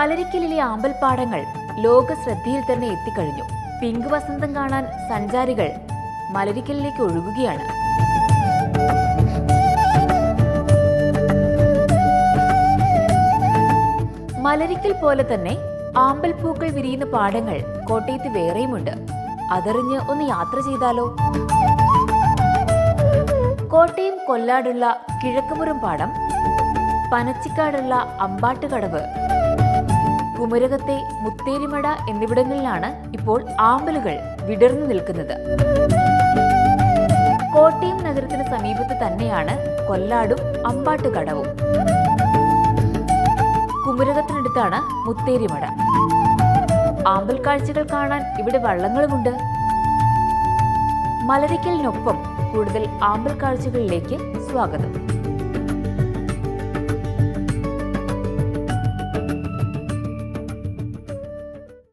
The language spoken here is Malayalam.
മലരിക്കലിലെ ആമ്പൽപ്പാടങ്ങൾ ലോക ശ്രദ്ധയിൽ തന്നെ എത്തിക്കഴിഞ്ഞു. പിങ്ക് വസന്തം കാണാൻ സഞ്ചാരികൾ മലരിക്കലിലേക്ക് ഒഴുകുകയാണ്. മലരിക്കൽ പോലെ തന്നെ ആമ്പൽ പൂക്കൾ വിരിയുന്ന പാടങ്ങൾ കോട്ടയത്ത് വേറെയുമുണ്ട്. അതറിഞ്ഞ് ഒന്ന് യാത്ര ചെയ്താലോ? കോട്ടയം കൊല്ലാടുള്ള കിഴക്കുപുറം പാടം പനച്ചിക്കാടുള്ള അമ്പാട്ടുകടവ് കുമരകത്തെ മുത്തേരിമട എന്നിവിടങ്ങളിലാണ് ഇപ്പോൾ ആമ്പലുകൾ വിടർന്നു നിൽക്കുന്നത്. കോട്ടയം നഗരത്തിന് സമീപത്ത് തന്നെയാണ് കൊല്ലാടും അമ്പാട്ടുകടവും. കുമരകത്തിനടുത്താണ് മുത്തേരിമട. ആമ്പൽ കാഴ്ചകൾ കാണാൻ ഇവിടെ വള്ളങ്ങളുമുണ്ട്. മലരിക്കലിനൊപ്പം കൂടുതൽ ആമ്പൽ കാഴ്ചകളിലേക്ക് സ്വാഗതം.